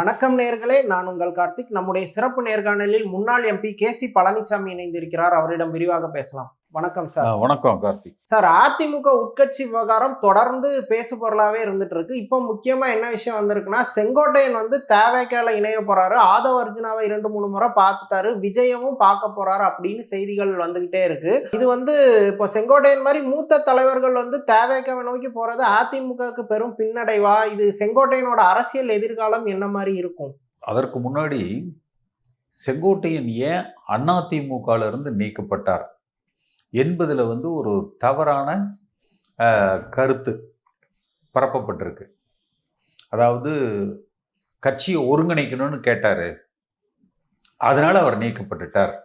வணக்கம் நேர்களே நான் உங்கள் கார்த்திக். நம்முடைய சிறப்பு நேர்காணலில் முன்னாள் எம்பி கே சி பழனிசாமி இணைந்திருக்கிறார். அவரிடம் விரிவாக பேசலாம். வணக்கம் சார். வணக்கம் கார்த்திக். சார் அதிமுக உட்கட்சி விவகாரம் தொடர்ந்து பேசு பொருளாவே இருந்துட்டு இருக்கு இப்போ முக்கியமா என்ன விஷயம் வந்திருக்குன்னா செங்கோட்டையன் வந்து தேவைக்கால இணைய போறாரு. ஆதவ அர்ஜுனாவை இரண்டு மூணு முறை பார்த்துட்டாரு. விஜயமும் பார்க்க போறாரு அப்படின்னு செய்திகள் வந்துகிட்டே இருக்கு. இது வந்து இப்போ செங்கோட்டையன் மாதிரி மூத்த தலைவர்கள் வந்து தேவைக்காவை நோக்கி போறது அதிமுகவுக்கு பெரும் பின்னடைவா? இது செங்கோட்டையனோட அரசியல் எதிர்காலம் என்ன மாதிரி இருக்கும்? அதற்கு முன்னாடி செங்கோட்டையன் ஏன் அதிமுகல இருந்து நீக்கப்பட்டார்? என்பதில் வந்து ஒரு தவறான கருத்து பரப்பப்பட்டிருக்கு. அதாவது கட்சியை ஒருங்கிணைக்கணும்னு கேட்டார். அதனால் அவர் நீக்கப்பட்டுட்டார்.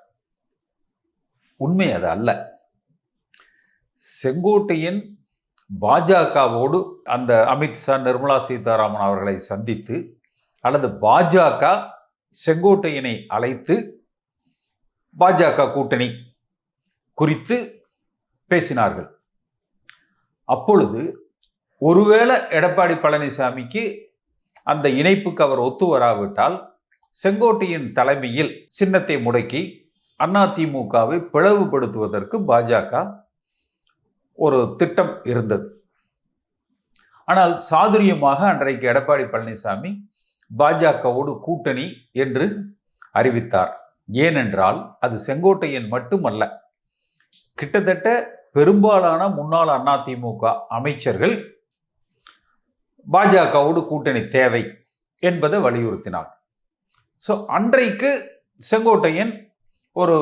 உண்மை அது அல்ல. செங்கோட்டையன் பாஜகவோடு அந்த அமித்ஷா நிர்மலா சீதாராமன் அவர்களை சந்தித்து அல்லது பாஜக செங்கோட்டையனை அழைத்து பாஜக கூட்டணி குறித்து பேசினார்கள். அப்பொழுது ஒருவேளை எடப்பாடி பழனிசாமிக்கு அந்த இணைப்புக்கு அவர் ஒத்து வராவிட்டால் செங்கோட்டையின் தலைமையில் சின்னத்தை முடக்கி அதிமுகவை பிளவுபடுத்துவதற்கு பாஜக ஒரு திட்டம் இருந்தது. ஆனால் சாதுரியமாக அன்றைக்கு எடப்பாடி பழனிசாமி பாஜகவோடு கூட்டணி என்று அறிவித்தார். ஏனென்றால் அது செங்கோட்டையன் மட்டுமல்ல கிட்டத்தட்ட பெரும்பாலான முன்னாள் அதிமுக அமைச்சர்கள் பாஜகவோடு கூட்டணி தேவை என்பதை வலியுறுத்தினார் ஸோ அன்றைக்கு செங்கோட்டையன் ஒரு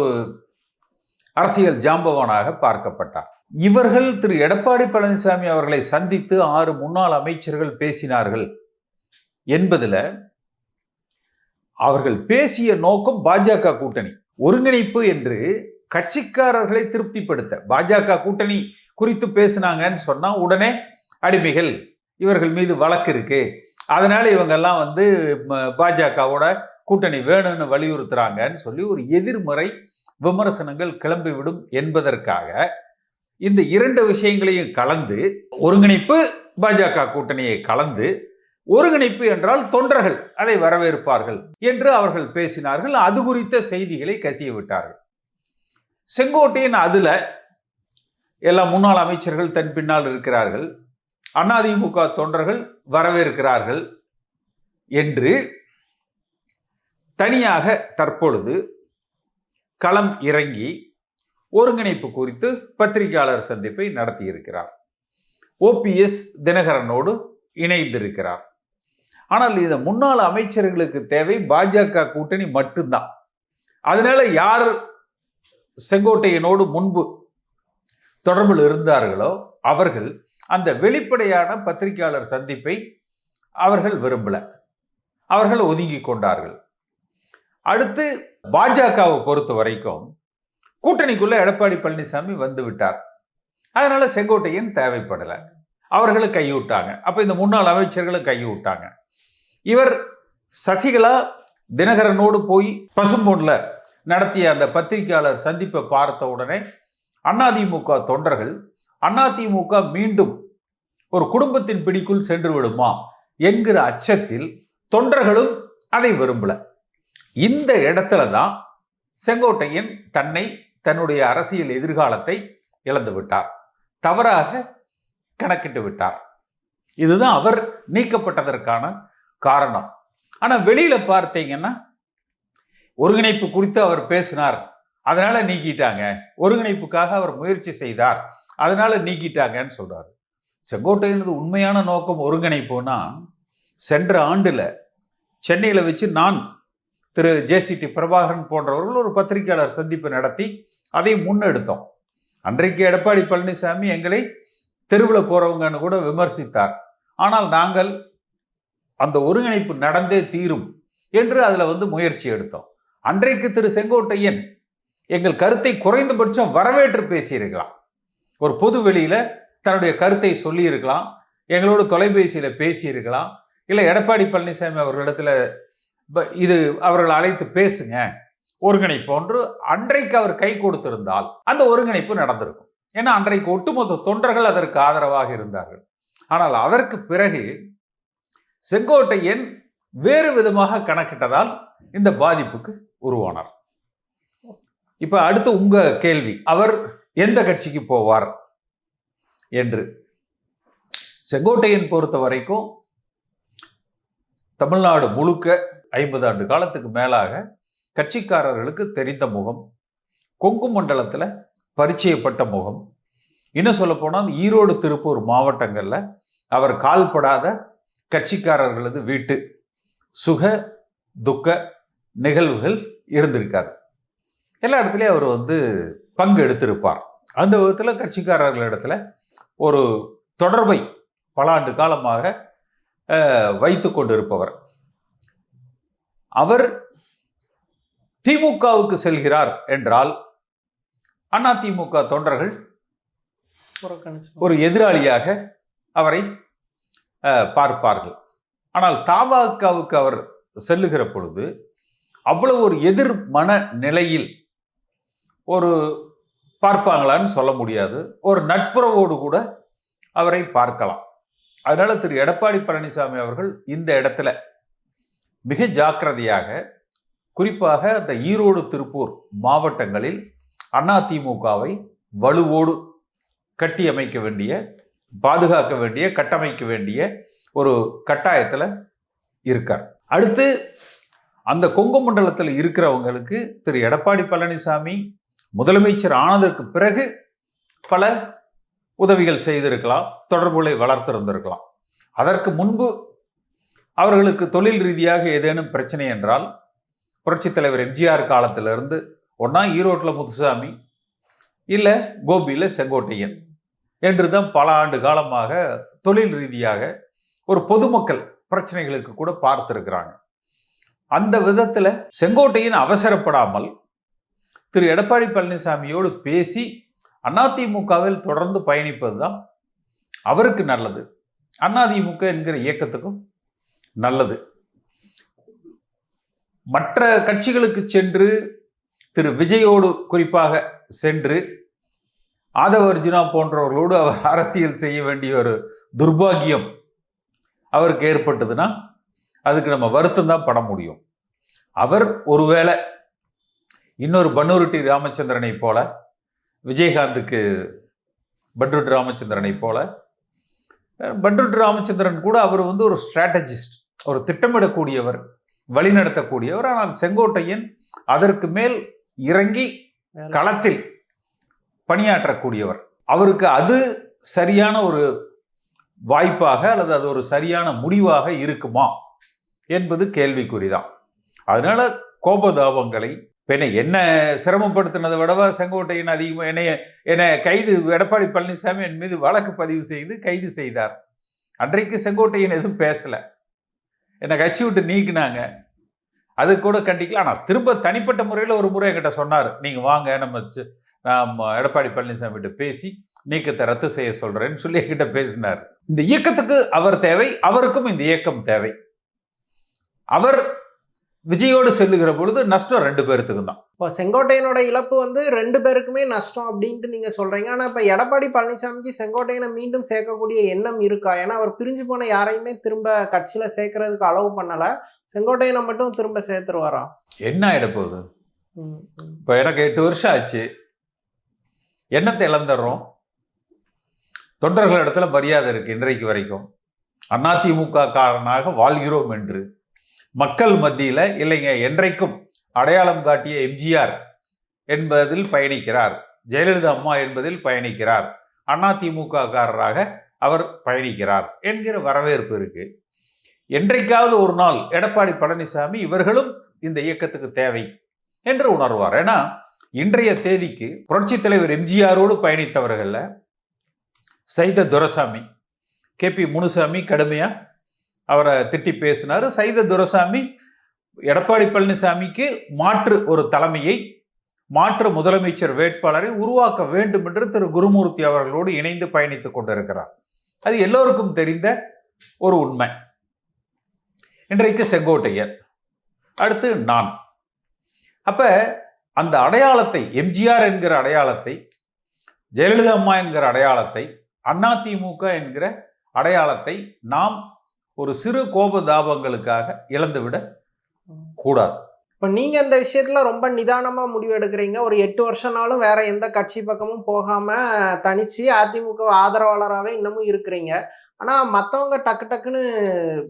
அரசியல் ஜாம்பவானாக பார்க்கப்பட்டார். இவர்கள் திரு எடப்பாடி பழனிசாமி அவர்களை சந்தித்து ஆறு முன்னாள் அமைச்சர்கள் பேசினார்கள் என்பதுல அவர்கள் பேசிய நோக்கம் பாஜக கூட்டணி. ஒருங்கிணைப்பு என்று கட்சிக்காரர்களை திருப்திப்படுத்த. பாஜக கூட்டணி குறித்து பேசினாங்கன்னு சொன்னா உடனே அடிமைகள் இவர்கள் மீது வழக்கு இருக்கு. அதனால இவங்கெல்லாம் வந்து பாஜகவோட கூட்டணி வேணும்னு வலியுறுத்துறாங்கன்னு சொல்லி ஒரு எதிர்மறை விமர்சனங்கள் கிளம்பிவிடும் என்பதற்காக இந்த இரண்டு விஷயங்களையும் கலந்து ஒருங்கிணைப்பு பாஜக கூட்டணியை கலந்து ஒருங்கிணைப்பு என்றால் தொண்டர்கள் அதை வரவேற்பார்கள் என்று அவர்கள் பேசினார்கள். அது குறித்த செய்திகளை கசிய விட்டார்கள். செங்கோட்டையன் அதுல எல்லா முன்னாள் அமைச்சர்கள் தன் பின்னால் இருக்கிறார்கள். அதிமுக தொண்டர்கள் வரவேற்கிறார்கள் என்று தனியாக தற்பொழுது களம் இறங்கி ஒருங்கிணைப்பு குறித்து பத்திரிகையாளர் சந்திப்பை நடத்தியிருக்கிறார். ஓபிஎஸ் தினகரனோடு இணைந்திருக்கிறார். ஆனால் இந்த முன்னாள் அமைச்சர்களுக்கு தேவை. பாஜக கூட்டணி மட்டும்தான். அதனால யார் செங்கோட்டையனோடு முன்பு தொடர்பில் இருந்தார்களோ அவர்கள் அந்த வெளிப்படையான பத்திரிகையாளர் சந்திப்பை அவர்கள் விரும்பல. அவர்கள் ஒதுங்கி கொண்டார்கள். அடுத்து பாஜகவை பொறுத்த வரைக்கும் கூட்டணிக்குள்ள எடப்பாடி பழனிசாமி வந்து விட்டார். அதனால செங்கோட்டையன் தேவைப்படலை. அவர்களும் கைவிட்டாங்க அப்ப இந்த முன்னாள் அமைச்சர்களும் கைவிட்டாங்க இவர் சசிகலா தினகரனோடு போய் பசும்பொன்ல நடத்திய அந்த பத்திரிகையாளர் சந்திப்பை பார்த்த உடனே அதிமுக தொண்டர்கள் அதிமுக மீண்டும் ஒரு குடும்பத்தின் பிடிக்குள் சென்று விடுமா? என்கிற அச்சத்தில் தொண்டர்களும் அதை விரும்பல. இந்த இடத்துல தான் செங்கோட்டையன் தன்னை தன்னுடைய அரசியல் எதிர்காலத்தை இழந்து விட்டார். தவறாக கணக்கிட்டு விட்டார். இதுதான் அவர் நீக்கப்பட்டதற்கான காரணம். ஆனால் வெளியில் பார்த்தீங்கன்னா ஒருங்கிணைப்பு குறித்து அவர் பேசினார். அதனால நீக்கிட்டாங்க. ஒருங்கிணைப்புக்காக அவர் முயற்சி செய்தார். அதனால நீக்கிட்டாங்கன்னு சொல்றாரு. செங்கோட்டையனது உண்மையான நோக்கம் ஒருங்கிணைப்புனா சென்ற ஆண்டுல சென்னையில் வச்சு நான் திரு ஜேசிடி பிரபாகரன் போன்றவர்கள் ஒரு பத்திரிகையாளர் சந்திப்பு நடத்தி அதை முன்னெடுத்தோம். அன்றைக்கு எடப்பாடி பழனிசாமி எங்களை தெருவில் போறவங்கன்னு கூட விமர்சித்தார். ஆனால் நாங்கள் அந்த ஒருங்கிணைப்பு நடந்தே தீரும் என்று அதில் வந்து முயற்சி எடுத்தோம். அன்றைக்கு திரு செங்கோட்டையன் எங்கள் கருத்தை குறைந்தபட்சம் வரவேற்று பேசியிருக்கலாம். ஒரு பொது வெளியில தன்னுடைய கருத்தை சொல்லியிருக்கலாம். எங்களோட தொலைபேசியில பேசியிருக்கலாம். இல்லை எடப்பாடி பழனிசாமி அவர்களிடத்துல இது அவர்கள் அழைத்து பேசுங்க. ஒருங்கிணைப்போன்று அன்றைக்கு அவர் கை கொடுத்திருந்தால் அந்த ஒருங்கிணைப்பு நடந்திருக்கும். ஏன்னா அன்றைக்கு ஒட்டுமொத்த தொண்டர்கள் அதற்கு ஆதரவாக இருந்தார்கள். ஆனால் அதற்கு பிறகு செங்கோட்டையன் வேறு விதமாக கணக்கிட்டதால் இந்த பாதிப்புக்கு உருவானார். இப்ப அடுத்து உங்க கேள்வி அவர் எந்த கட்சிக்கு போவார் என்று. செங்கோட்டையன் பொறுத்த வரைக்கும் தமிழ்நாடு முழுக்க ஐம்பது ஆண்டு காலத்துக்கு மேலாக கட்சிக்காரர்களுக்கு தெரிந்த முகம் கொங்கு மண்டலத்துல பரிச்சயப்பட்ட முகம். இன்னும் சொல்ல போனால் ஈரோடு திருப்பூர் மாவட்டங்கள்ல அவர் கால்படாத கட்சிக்காரர்களது வீட்டு. சுக துக்க நிகழ்வுகள் இருந்திருக்காது. எல்லா இடத்துலையும் அவர் வந்து பங்கு எடுத்திருப்பார். அந்த விதத்தில் கட்சிக்காரர்களிடத்துல ஒரு தொடர்பை பல ஆண்டு காலமாக வைத்து கொண்டிருப்பவர். அவர் திமுகவுக்கு செல்கிறார் என்றால் அதிமுக தொண்டர்கள் ஒரு எதிராளியாக அவரை பார்ப்பார்கள். ஆனால் தாவாக்காவுக்கு அவர் செல்லுகிற பொழுது அவ்வளவு ஒரு எதிர் மன நிலையில் ஒரு பார்ப்பாங்களான்னு சொல்ல முடியாது. ஒரு நட்புறவோடு கூட அவரை பார்க்கலாம். அதனால திரு எடப்பாடி பழனிசாமி அவர்கள் இந்த இடத்துல மிக ஜாக்கிரதையாக குறிப்பாக அந்த ஈரோடு திருப்பூர் மாவட்டங்களில் அதிமுகவை வலுவோடு கட்டி அமைக்க வேண்டிய பாதுகாக்க வேண்டிய கட்டமைக்க வேண்டிய ஒரு கட்டாயத்தில் இருக்கார். அடுத்து அந்த கொங்கு மண்டலத்தில் இருக்கிறவங்களுக்கு திரு எடப்பாடி பழனிசாமி முதலமைச்சர் ஆனதற்கு பிறகு பல உதவிகள் செய்திருக்கலாம் தொடர்புகளை வளர்த்திருந்திருக்கலாம். அதற்கு முன்பு அவர்களுக்கு தொழில் ரீதியாக ஏதேனும் பிரச்சனை என்றால் புரட்சித் தலைவர் எம்ஜிஆர் காலத்திலிருந்து ஒன்னா ஈரோட்டில் முத்துசாமி இல்லை கோபியில் செங்கோட்டையன் என்று தான் பல ஆண்டு காலமாக தொழில் ரீதியாக ஒரு பொதுமக்கள் பிரச்சனைகளுக்கு கூட பார்த்துருக்கிறாங்க. அந்த விதத்தில் செங்கோட்டையின் அவசரப்படாமல் திரு எடப்பாடி பழனிசாமியோடு பேசி அதிமுகவில் தொடர்ந்து பயணிப்பது தான் அவருக்கு நல்லது. அதிமுக என்கிற இயக்கத்துக்கும் நல்லது. மற்ற கட்சிகளுக்கு சென்று திரு விஜயோடு குறிப்பாக சென்று ஆதவ அர்ஜுனா போன்றவர்களோடு அவர் அரசியல் செய்ய வேண்டிய ஒரு துர்பாகியம் அவருக்கு ஏற்பட்டதுன்னா அதுக்கு நம்ம வருத்தம் தான் பட முடியும். அவர் ஒருவேளை இன்னொரு பன்னூருட்டி ராமச்சந்திரனை போல விஜயகாந்துக்கு பட்ருட் ராமச்சந்திரனை போல பட்ருட் ராமச்சந்திரன் கூட அவர் வந்து ஒரு ஸ்ட்ராட்டஜிஸ்ட் ஒரு திட்டமிடக்கூடியவர் வழிநடத்தக்கூடியவர் ஆனால் செங்கோட்டையன் அதற்கு மேல் இறங்கி களத்தில் பணியாற்றக்கூடியவர். அவருக்கு அது சரியான ஒரு வாய்ப்பாக அல்லது அது ஒரு சரியான முடிவாக இருக்குமா? என்பது கேள்விக்குறிதான். அதனால கோபதாபங்களை என்னை என்ன சிரமப்படுத்தினதை விடவா செங்கோட்டையன் அதிகமாக என்னைய என்னை கைது எடப்பாடி பழனிசாமி என் மீது வழக்கு பதிவு செய்து கைது செய்தார். அன்றைக்கு செங்கோட்டையன் எதுவும் பேசல. என்னை கட்சி விட்டு நீக்கினாங்க. அது கூட கண்டிக்கல. ஆனால் திரும்ப தனிப்பட்ட முறையில் ஒரு முறை என்கிட்ட சொன்னார். நீங்கள் வாங்க நம்ம சி- நாம் எடப்பாடி பழனிசாமி கிட்ட பேசி நீக்கத்தை ரத்து செய்ய சொல்கிறேன்னு சொல்லி என்கிட்ட பேசினார். இந்த இயக்கத்துக்கு அவர் தேவை அவருக்கும் இந்த இயக்கம் தேவை. அவர் விஜயோடு செல்லுகிற பொழுது நஷ்டம் ரெண்டு பேர்த்துக்கும் தான். இப்போ செங்கோட்டையனோட இழப்பு வந்து ரெண்டு பேருக்குமே நஷ்டம் அப்படின்ட்டு நீங்க சொல்றீங்க. ஆனா இப்ப எடப்பாடி பழனிசாமிக்கு செங்கோட்டையனை மீண்டும் சேர்க்கக்கூடிய எண்ணம் இருக்கா? ஏன்னா அவர் பிரிஞ்சு போன யாரையுமே திரும்ப கட்சியில சேர்க்கறதுக்கு அளவு பண்ணல. செங்கோட்டையனை மட்டும் திரும்ப சேர்த்துருவாரா? என்ன ஆயிட போகுது? இப்போ எனக்கு எட்டு வருஷம் ஆச்சு. என்னத்தை இழந்துடுறோம். தொண்டர்கள் இடத்துல மரியாதை இருக்கு இன்றைக்கு வரைக்கும். அதிமுக காரனாக வாழ்கிறோம் என்று. மக்கள் மத்தியில இல்லைங்க என்றைக்கும் அடையாளம் காட்டிய எம்ஜிஆர் என்பதில் பயணிக்கிறார். ஜெயலலிதா அம்மா என்பதில் பயணிக்கிறார். அதிமுக காரராக அவர் பயணிக்கிறார் என்கிற வரவேற்பு இருக்கு. என்றைக்காவது ஒரு நாள் எடப்பாடி பழனிசாமி இவர்களும் இந்த இயக்கத்துக்கு தேவை என்று உணர்வார். ஏன்னா இன்றைய தேதிக்கு புரட்சி தலைவர் எம்ஜிஆரோடு பயணித்தவர்கள்ல சைத துரசாமி கே பி முனுசாமி கடுமையா அவரை திட்டி பேசினார். சைத துரசாமி எடப்பாடி பழனிசாமிக்கு மாற்று ஒரு தலைமையை மாற்று முதலமைச்சர் வேட்பாளரை உருவாக்க வேண்டும் என்று திரு குருமூர்த்தி அவர்களோடு இணைந்து பயணித்துக் கொண்டிருக்கிறார். அது எல்லோருக்கும் தெரிந்த ஒரு உண்மை. இன்றைக்கு செங்கோட்டையன் அடுத்து நான். அப்ப அந்த அடையாளத்தை எம்ஜிஆர் என்கிற அடையாளத்தை ஜெயலலிதா அம்மா என்கிற அடையாளத்தை அதிமுக என்கிற அடையாளத்தை நாம் ஒரு சிறு கோப தாபங்களுக்காக இழந்துவிட கூடாது. இப்ப நீங்க இந்த விஷயத்துல ரொம்ப நிதானமா முடிவு எடுக்கிறீங்க ஒரு எட்டு வருஷம்னாலும் வேற எந்த கட்சி பக்கமும் போகாம தனிச்சு அதிமுக ஆதரவாளராகவே இன்னமும் இருக்கிறீங்க. ஆனா மத்தவங்க டக்கு டக்குன்னு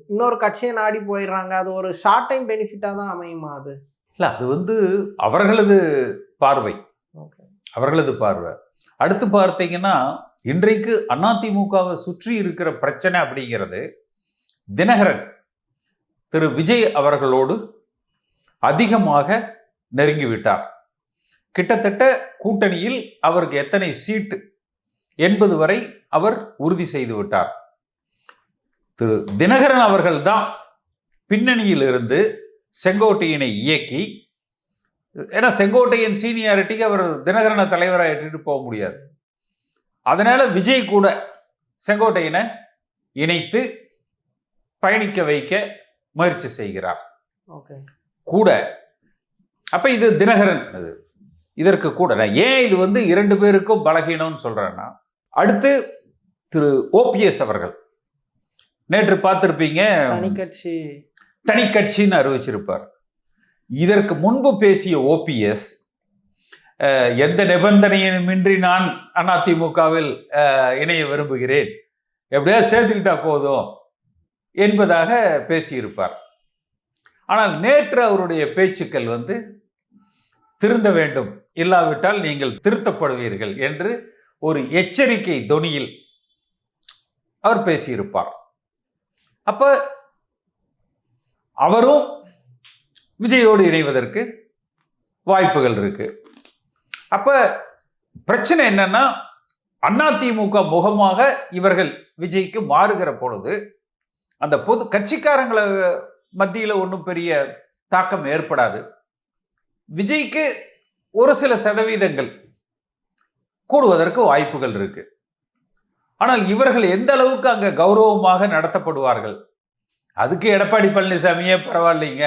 இன்னொரு கட்சியை நாடி போயிடுறாங்க. அது ஒரு ஷார்ட் டைம் பெனிஃபிட்டா தான் அமையுமா அது? இல்ல அது வந்து அவர்களது பார்வை. அவர்களது பார்வை. அடுத்து பார்த்தீங்கன்னா இன்றைக்கு அதிமுகவை சுற்றி இருக்கிற பிரச்சனை அப்படிங்கிறது தினகரன் திரு விஜய் அவர்களோடு அதிகமாக நெருங்கி விட்டார். கிட்டத்தட்ட கூட்டணியில் அவருக்கு எத்தனை சீட்டு என்பது வரை அவர் உறுதி செய்து விட்டார். திரு தினகரன் அவர்கள்தான் பின்னணியில் இருந்து செங்கோட்டையினை இயக்கி ஏன்னா செங்கோட்டையின் சீனியாரிட்டிக்கு அவர் தினகரனை தலைவராக ஏற்றிட்டு போக முடியாது. அதனால விஜய் கூட செங்கோட்டையனை இணைத்து பயணிக்க வைக்க முயற்சி செய்கிறார். ஓகே கூட அப்ப இது தினகரன் அது. இதற்கு கூட நான் ஏன் இது வந்து இரண்டு பேருக்கும் பலகீனம்னு சொல்றேன்னா அடுத்து திரு ஓபிஎஸ் அவர்கள். நேற்று பார்த்திருப்பீங்க. தனி கட்சி தனி கட்சின்னு அறிவிச்சிருப்பார். இதற்கு முன்பு பேசிய ஓபிஎஸ் எந்த நிபந்தனையுமின்றி நான் அதிமுகவில் இணைய விரும்புகிறேன். எப்படியாவது சேர்த்துக்கிட்டா போதும். என்பதாக பேசியிருப்பார். ஆனால் நேற்று அவருடைய பேச்சுக்கள் வந்து திருந்த வேண்டும். இல்லாவிட்டால் நீங்கள் திருத்தப்படுவீர்கள் என்று ஒரு எச்சரிக்கை தொனியில் அவர் பேசியிருப்பார். அப்ப அவரும் விஜயோடு இணைவதற்கு வாய்ப்புகள் இருக்கு. அப்ப பிரச்சனை என்னன்னா அதிமுக முகமாக இவர்கள் விஜய்க்கு மாறுகிற பொழுது அந்த பொது கட்சிக்காரங்களை மத்தியில ஒன்றும் பெரிய தாக்கம் ஏற்படாது. விஜய்க்கு ஒரு சில சதவீதங்கள் கூடுவதற்கு வாய்ப்புகள் இருக்கு. ஆனால் இவர்கள் எந்த அளவுக்கு அங்க கௌரவமாக நடத்தப்படுவார்கள்? அதுக்கு எடப்பாடி பழனிசாமியே பரவாயில்லைங்க.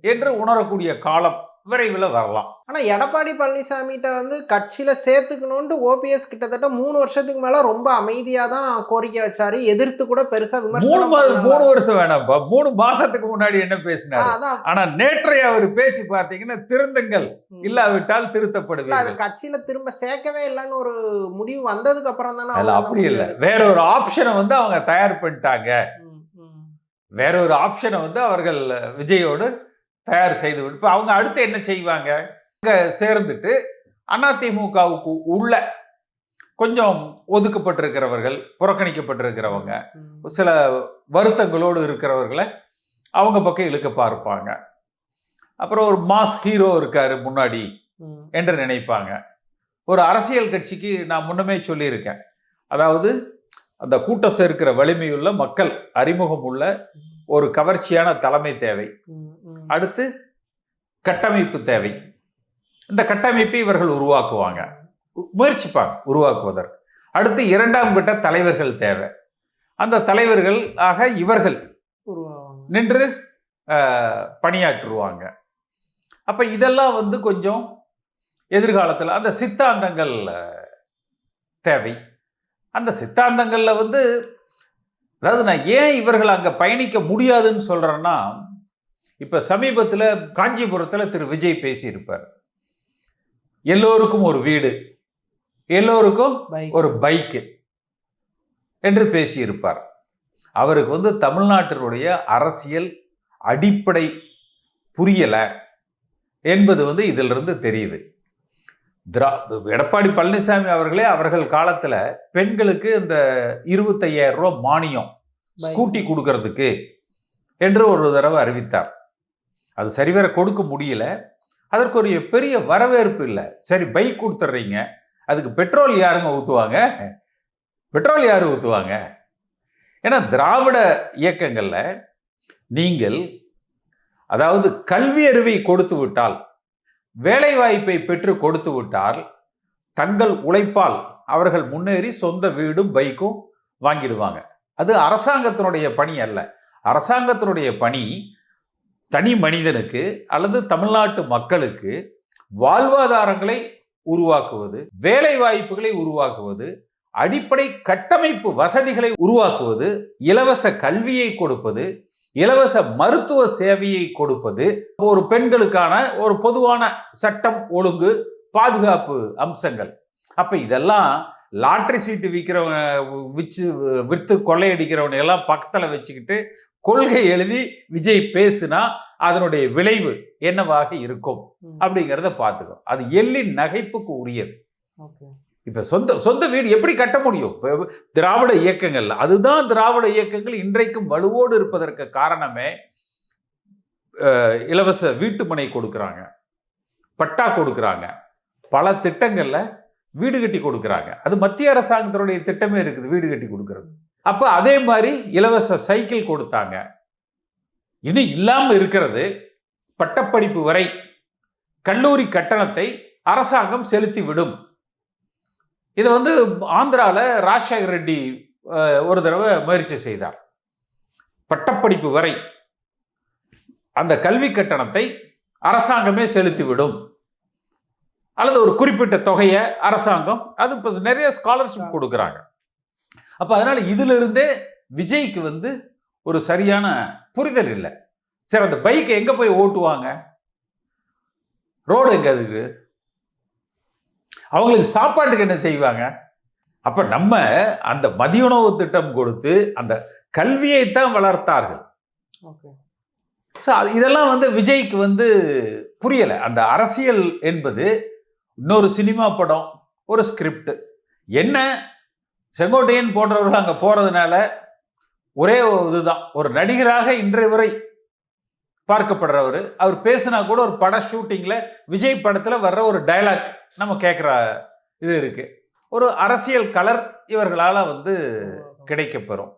என்று உணரக்கூடிய காலம் விரைவில் வரலாம். ஆனா எடப்பாடி பழனிசாமிகிட்ட வந்து கட்சியில சேர்த்துக்கணும்னு ஓபிஎஸ் கிட்டத்தட்ட மூணு வருஷத்துக்கு மேல ரொம்ப அமைதியா தான் கோரிக்கை வச்சாரு. எதிர்த்து கூட பெருசா மூணு விமர்சனம் மா- பண்ணல. மூணு வருஷம் வேணாம்ப்பா. மூணு மாசத்துக்கு முன்னாடி என்ன பேசினாரு? அதான். ஆனா நேற்றைய அவர் பேச்சு பார்த்தீங்கன்னா திருந்துங்கள். இல்லாவிட்டால் இல்ல, அது கட்சியில திரும்ப சேர்க்கவே இல்லைன்னு ஒரு முடிவு வந்ததுக்கு அப்புறம் தானே இல்ல அப்படி இல்ல. வேற ஒரு ஆப்ஷனை வந்து அவங்க தயார் பண்ணிட்டாங்க. வேற ஒரு ஆப்ஷனை வந்து அவர்கள் விஜயோடு தயார் செய்து விட்டு இப்ப அவங்க அடுத்து என்ன செய்வாங்க? அங்க சேர்ந்துட்டு அதிமுகவுக்கு உள்ள கொஞ்சம் ஒதுக்கப்பட்டிருக்கிறவர்கள் புறக்கணிக்கப்பட்டிருக்கிறவங்க. சில வருத்தங்களோடு இருக்கிறவர்களை அவங்க பக்கம் இழுக்க பார்ப்பாங்க. அப்புறம் ஒரு மாஸ் ஹீரோ இருக்காரு முன்னாடி. என்று நினைப்பாங்க. ஒரு அரசியல் கட்சிக்கு நான் முன்னமே சொல்லியிருக்கேன். அதாவது அந்த கூட்டம் சேர்க்கிற வலிமையுள்ள மக்கள் அறிமுகம் உள்ள ஒரு கவர்ச்சியான தலைமை தேவை. அடுத்து கட்டமைப்பு தேவை. இந்த கட்டமைப்பை இவர்கள் உருவாக்குவாங்க. முயற்சிப்பாங்க உருவாக்குவதற்கு. அடுத்து இரண்டாம் கட்ட தலைவர்கள் தேவை. அந்த தலைவர்கள் ஆக இவர்கள். நின்று பணியாற்றுவாங்க. அப்ப இதெல்லாம் வந்து கொஞ்சம் எதிர்காலத்தில் அந்த சித்தாந்தங்கள் தேவை. அந்த சித்தாந்தங்கள்ல வந்து அதாவது நான் ஏன் இவர்கள் அங்க பயணிக்க முடியாதுன்னு சொல்றேன்னா இப்ப சமீபத்துல காஞ்சிபுரத்துல திரு விஜய் பேசியிருப்பார் எல்லோருக்கும் ஒரு வீடு எல்லோருக்கும். ஒரு பைக்கு என்று பேசியிருப்பார் அவருக்கு வந்து தமிழ்நாட்டினுடைய அரசியல் அடிப்படை புரியல என்பது வந்து இதிலிருந்து தெரியுது திரா எடப்பாடி பழனிசாமி அவர்களே அவர்கள் காலத்துல பெண்களுக்கு இந்த இருபத்தையாயிரம் ரூபாய் மானியம். ஸ்கூட்டி கொடுக்கறதுக்கு என்று ஒரு தடவை அறிவித்தார் அது சரிவர கொடுக்க முடியல. அதற்கு ஒரு பெரிய வரவேற்பு இல்லை. சரி பைக் கொடுத்துட்றீங்க. அதுக்கு பெட்ரோல் யாருங்க ஊற்றுவாங்க பெட்ரோல் யார் ஊற்றுவாங்க ஏன்னா திராவிட இயக்கங்களில் நீங்கள் அதாவது கல்வி அறிவை கொடுத்து விட்டால் வேலை வாய்ப்பை பெற்று கொடுத்து விட்டால் தங்கள் உழைப்பால் அவர்கள் முன்னேறி சொந்த வீடும் பைக்கும் வாங்கிடுவாங்க. அது அரசாங்கத்தினுடைய பணி அல்ல. அரசாங்கத்தினுடைய பணி தனி மனிதனுக்கு அல்லது தமிழ்நாட்டு மக்களுக்கு வாழ்வாதாரங்களை உருவாக்குவது வேலை வாய்ப்புகளை உருவாக்குவது அடிப்படை கட்டமைப்பு வசதிகளை உருவாக்குவது இலவச கல்வியை கொடுப்பது இலவச மருத்துவ சேவையை கொடுப்பது ஒரு பெண்களுக்கான ஒரு பொதுவான சட்டம் ஒழுங்கு பாதுகாப்பு அம்சங்கள். அப்ப இதெல்லாம் லாட்ரி சீட்டு விற்கிறவங்க விச்சு விற்று கொள்ளையடிக்கிறவனை எல்லாம் வச்சுக்கிட்டு கொள்கை எழுதி விஜய் பேசுனா அதனுடைய விளைவு என்னவாக இருக்கும் அப்படிங்கிறத பார்த்துக்கோ அது எள்ளின் நகைப்புக்கு உரியது. இப்ப சொந்த சொந்த வீடு எப்படி கட்ட முடியும்? திராவிட இயக்கங்கள் அதுதான் திராவிட இயக்கங்கள் இன்றைக்கும் வலுவோடு இருப்பதற்கு காரணமே இலவச வீட்டுமனை கொடுக்கறாங்க. பட்டா கொடுக்கறாங்க. பல திட்டங்கள்ல வீடு கட்டி கொடுக்கறாங்க. அது மத்திய அரசாங்கத்தினுடைய திட்டமே இருக்குது வீடு கட்டி கொடுக்கறது. அப்போ அதே மாதிரி இலவச சைக்கிள் கொடுத்தாங்க. இது இல்லாமல் இருக்கிறது பட்டப்படிப்பு வரை கல்லூரி கட்டணத்தை அரசாங்கம் செலுத்தி விடும் இதை வந்து ஆந்திரால ராஜசேகர் ரெட்டி ஒரு தடவை முயற்சி செய்தார். பட்டப்படிப்பு வரை அந்த கல்வி கட்டணத்தை அரசாங்கமே செலுத்திவிடும். அல்லது ஒரு குறிப்பிட்ட தொகையை அரசாங்கம் அது இப்போ நிறைய ஸ்காலர்ஷிப் கொடுக்குறாங்க. அப்ப அதனால இதுல இருந்தே விஜய்க்கு வந்து ஒரு சரியான புரிதல் இல்லை. சரி அந்த பைக்கை எங்க போய் ஓட்டுவாங்க? ரோடு எங்க அதுக்கு? அவங்களுக்கு சாப்பாட்டுக்கு என்ன செய்வாங்க? அப்ப நம்ம அந்த மதிய உணவு திட்டம் கொடுத்து அந்த கல்வியை தான் வளர்த்தார்கள் ஓகே ஸோ இதெல்லாம் வந்து விஜய்க்கு வந்து புரியலை. அந்த அரசியல் என்பது இன்னொரு சினிமா படம் ஒரு ஸ்கிரிப்ட் என்ன செங்கோட்டையன் போன்றவர்கள் அங்கே போறதுனால ஒரே இதுதான். ஒரு நடிகராக இன்றைய வரை பார்க்கப்படுறவர். அவர் பேசினா கூட ஒரு பட ஷூட்டிங்ல விஜய் படத்துல வர்ற ஒரு டயலாக் நம்ம கேட்குற இது இருக்கு. ஒரு அரசியல் கலர் இவர்களால வந்து கிடைக்கப்பெறும்.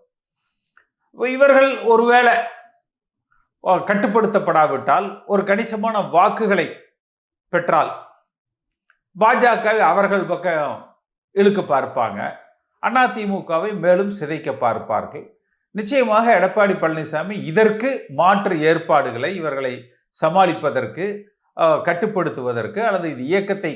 இவர்கள் ஒருவேளை கட்டுப்படுத்தப்படாவிட்டால் ஒரு கணிசமான வாக்குகளை பெற்றால் பாஜகவை அவர்கள் பக்கம் இழுக்க பார்ப்பாங்க. அதிமுகவை மேலும் சிதைக்க பார்ப்பார்கள். நிச்சயமாக எடப்பாடி பழனிசாமி இதற்கு மாற்று ஏற்பாடுகளை இவர்களை சமாளிப்பதற்கு கட்டுப்படுத்துவதற்கு அல்லது இது இயக்கத்தை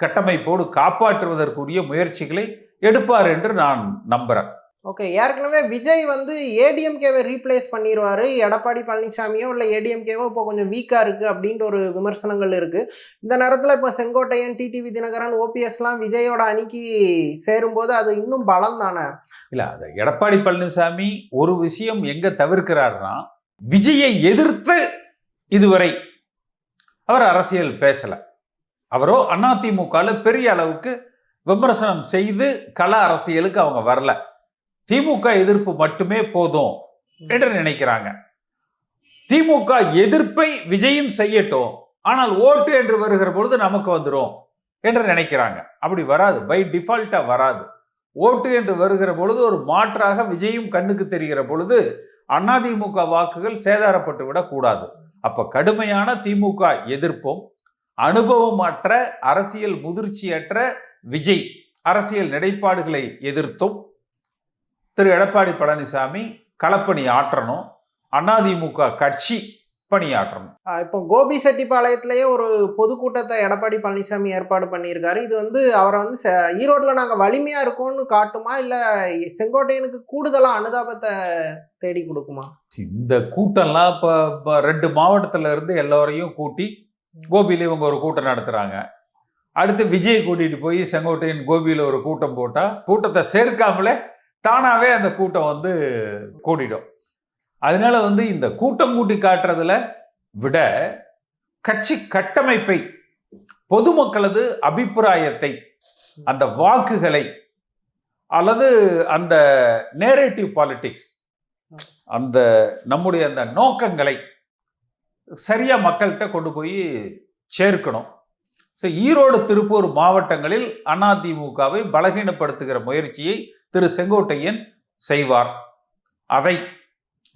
கட்டமைப்போடு காப்பாற்றுவதற்குரிய முயற்சிகளை எடுப்பார் என்று நான் நம்புகிறேன் ஓகே ஏற்கனவே விஜய் வந்து ஏடிஎம்கேவை ரீப்ளேஸ் பண்ணிடுவாரு எடப்பாடி பழனிசாமியோ இல்லை ஏடிஎம்கேவோ இப்போ கொஞ்சம் வீக்காக இருக்குது அப்படின்ற ஒரு விமர்சனங்கள் இருக்குது இந்த நேரத்தில் இப்போ செங்கோட்டையன் டிடிவி தினகரன் ஓபிஎஸ்லாம் விஜயோட அணிக்கு சேரும்போது அது இன்னும் பலம் தானே? இல்லை அது எடப்பாடி பழனிசாமி ஒரு விஷயம் எங்கே தவிர்க்கிறார்னா விஜயை எதிர்த்து இதுவரை அவர் அரசியல் பேசலை. அவரோ அதிமுகவில் பெரிய அளவுக்கு விமர்சனம் செய்து கள அரசியலுக்கு அவங்க வரல. திமுக எதிர்ப்பு மட்டுமே போதும் என்று நினைக்கிறாங்க. திமுக எதிர்ப்பை விஜயும் செய்யட்டும் ஆனால் ஓட்டு என்று வருகிற பொழுது நமக்கு வந்துரும் என்று நினைக்கிறாங்க. அப்படி வராது பை டிஃபால்ட்டா வராது. ஓட்டு என்று வருகிற பொழுது ஒரு மாற்றாக விஜயும் கண்ணுக்கு தெரிகிற பொழுது அதிமுக வாக்குகள் சேதாரப்பட்டு விடக்கூடாது அப்ப கடுமையான திமுக எதிர்ப்பும் அனுபவமற்ற அரசியல் முதிர்ச்சியற்ற விஜய் அரசியல் நிலைப்பாடுகளை எதிர்த்தும் திரு எடப்பாடி பழனிசாமி களப்பணி ஆற்றணும். அதிமுக கட்சி பணியாற்றணும் இப்போ கோபி செட்டிப்பாளையத்திலேயே ஒரு பொதுக்கூட்டத்தை எடப்பாடி பழனிசாமி ஏற்பாடு பண்ணியிருக்காரு. இது வந்து அவரை வந்து செ- ஈரோட்ல நாங்க வலிமையா இருக்கோம்னு காட்டுமா? இல்ல செங்கோட்டையனுக்கு கூடுதலா அனுதாபத்தை தேடி கொடுக்குமா? இந்த கூட்டம்லாம் இப்போ ரெண்டு மாவட்டத்துல இருந்து எல்லோரையும் கூட்டி கோபியில இவங்க ஒரு கூட்டம் நடத்துறாங்க. அடுத்து விஜய் கூட்டிட்டு போய் செங்கோட்டையன் கோபியில ஒரு கூட்டம் போட்டா கூட்டத்தை சேர்க்காமலே தானாகவே அந்த கூட்டம் வந்து கூடிடும். அதனால வந்து இந்த கூட்டம் கூட்டி காட்டுறதுல விட கட்சி கட்டமைப்பை பொதுமக்களது அபிப்பிராயத்தை அந்த வாக்குகளை அல்லது அந்த நேரேட்டிவ் பாலிட்டிக்ஸ் அந்த நம்முடைய அந்த நோக்கங்களை சரியா மக்கள்கிட்ட கொண்டு போய் சேர்க்கணும். ஸோ ஈரோடு திருப்பூர் மாவட்டங்களில் அதிமுகவை பலகீனப்படுத்துகிற முயற்சியை திரு செங்கோட்டையன் செய்வார். அதை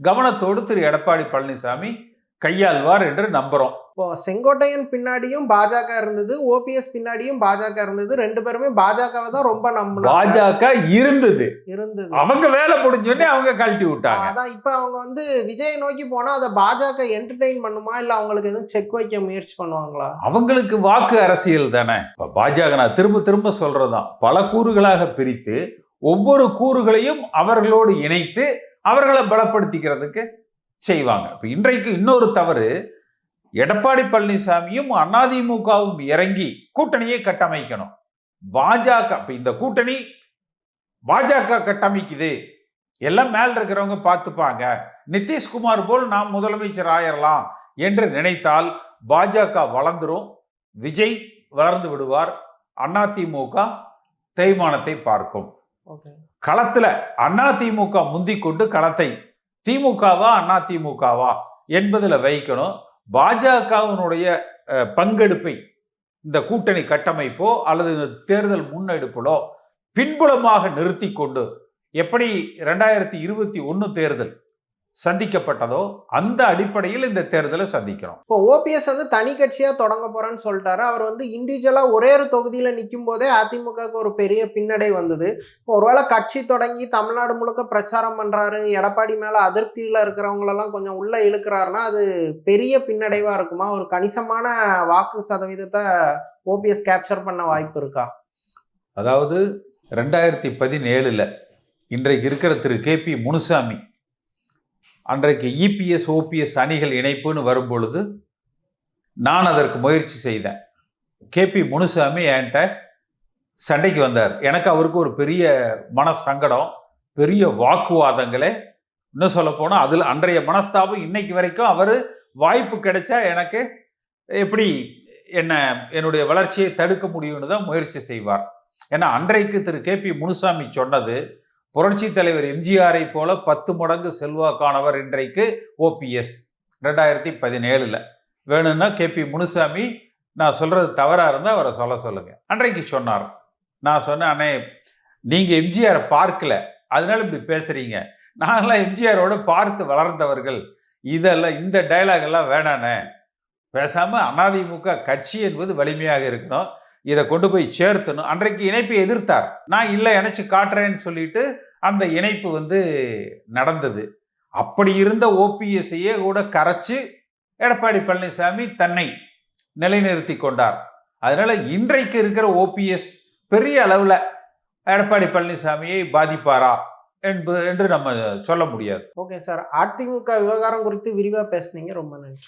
கவனத்தோடு திரு எடப்பாடி பழனிசாமி கையாள்வார் என்று நம்புறோம். இப்போ செங்கோட்டையன் பின்னாடியும் பாஜக இருந்தது ஓபிஎஸ் பின்னாடியும் பாஜக இருந்தது ரெண்டு பேருமே பாஜகவை தான் ரொம்ப நம்பினாங்க. பாஜக இருந்தது. இருந்தது. அவங்க வேலை முடிஞ்சோடனே அவங்க கழட்டி விட்டாங்க. அதான் இப்ப அவங்க வந்து விஜயை நோக்கி போனா அதை பாஜக என்டர்டெயின் பண்ணுமா? இல்ல அவங்களுக்கு எதுவும் செக் வைக்க முயற்சி பண்ணுவாங்களா? அவங்களுக்கு வாக்கு அரசியல் தானே. இப்ப பாஜக நான் திரும்ப திரும்ப சொல்றதுதான். பல கூறுகளாக பிரித்து ஒவ்வொரு கூறுகளையும் அவர்களோடு இணைத்து அவர்களை பலப்படுத்திக்கிறதுக்கு செய்வாங்க. இப்போ இன்றைக்கு இன்னொரு தவறு எடப்பாடி பழனிசாமியும் அதிமுகவும் இறங்கி கூட்டணியை கட்டமைக்கணும். பாஜக இப்போ இந்த கூட்டணி பாஜக கட்டமைக்குது. எல்லாம் மேல் இருக்கிறவங்க பார்த்துப்பாங்க. நிதிஷ்குமார் போல் நாம் முதலமைச்சர் ஆயிரலாம் என்று நினைத்தால் பாஜக வளர்ந்துரும். விஜய் வளர்ந்து விடுவார். அதிமுக தேய்மானத்தை பார்க்கும். ஓகே களத்துல அண்ணா திமுக கொண்டு களத்தை. திமுகவா அண்ணா திமுகவா என்பதில் வைக்கணும். பாஜகவினுடைய பங்கெடுப்பை இந்த கூட்டணி கட்டமைப்போ அல்லது இந்த தேர்தல் முன்னெடுப்பிலோ பின்புலமாக நிறுத்தி கொண்டு எப்படி ரெண்டாயிரத்தி இருபத்தி ஒன்று தேர்தல் சந்திக்கப்பட்டதோ அந்த அடிப்படையில் இந்த தேர்தலை சந்திக்கணும் இப்போ ஓபிஎஸ் வந்து தனி கட்சியா தொடங்க போறேன்னு சொல்லிட்டாரு. அவர் வந்து இண்டிவிஜுவலா ஒரே ஒரு தொகுதியில நிற்கும் போதே அதிமுகவுக்கு ஒரு பெரிய பின்னடை வந்தது. இப்போ ஒருவேளை கட்சி தொடங்கி தமிழ்நாடு முழுக்க பிரச்சாரம் பண்றாரு எடப்பாடி மேல அதிருப்தியில இருக்கிறவங்களெல்லாம் கொஞ்சம் உள்ள இழுக்கிறாருன்னா அது பெரிய பின்னடைவா இருக்குமா? ஒரு கணிசமான வாக்கு சதவீதத்தை ஓபிஎஸ் கேப்சர் பண்ண வாய்ப்பு இருக்கா? அதாவது ரெண்டாயிரத்தி பதினேழுல இன்றைக்கு இருக்கிற திரு கே பி முனுசாமி அன்றைக்கு இபிஎஸ் ஓபிஎஸ் அணிகள் இணைப்புன்னு வரும்பொழுது நான் அதற்கு முயற்சி செய்தேன். கேபி முனுசாமி என்கிட்ட சண்டைக்கு வந்தார். எனக்கு அவருக்கு ஒரு பெரிய மன சங்கடம் பெரிய வாக்குவாதங்களே. இன்னும் சொல்ல போனால் அதில் அன்றைய மனஸ்தாபம் இன்னைக்கு வரைக்கும் அவர் வாய்ப்பு கிடைச்சா எனக்கு எப்படி என்ன என்னுடைய வளர்ச்சியை தடுக்க முடியும்னு தான் முயற்சி செய்வார். ஏன்னா அன்றைக்கு திரு கே பி முனுசாமி சொன்னது புரட்சி தலைவர் எம்ஜிஆரை போல பத்து மடங்கு செல்வாக்கானவர் இன்றைக்கு ஓபிஎஸ் ரெண்டாயிரத்தி பதினேழுல. வேணும்னா கே பி முனுசாமி நான் சொல்றது தவறா இருந்தால் அவரை சொல்ல சொல்லுங்க. அன்றைக்கு சொன்னார். நான் சொன்னேன் அண்ணே நீங்க எம்ஜிஆரை பார்க்கல. அதனால இப்படி பேசுறீங்க. நாங்களாம் எம்ஜிஆரோட பார்த்து வளர்ந்தவர்கள். இதெல்லாம் இந்த டைலாக் எல்லாம் வேணானே பேசாம அதிமுக கட்சி என்பது வலிமையாக இருக்கணும். இதை கொண்டு போய் சேர்த்தணும். அன்றைக்கு இணைப்பை எதிர்த்தார். நான் இல்லை இணைச்சு காட்டுறேன்னு சொல்லிட்டு அந்த இணைப்பு வந்து நடந்தது. அப்படி இருந்த ஓபிஎஸ்ஐயே கூட கரைச்சு எடப்பாடி பழனிசாமி தன்னை நிலைநிறுத்தி கொண்டார். அதனால இன்றைக்கு இருக்கிற ஓபிஎஸ் பெரிய அளவில் எடப்பாடி பழனிசாமியை பாதிப்பாரா என்பது என்று நம்ம சொல்ல முடியாது. Okay sir. அதிமுக விவகாரம் குறித்து விரிவாக பேசுனீங்க. ரொம்ப நன்றி.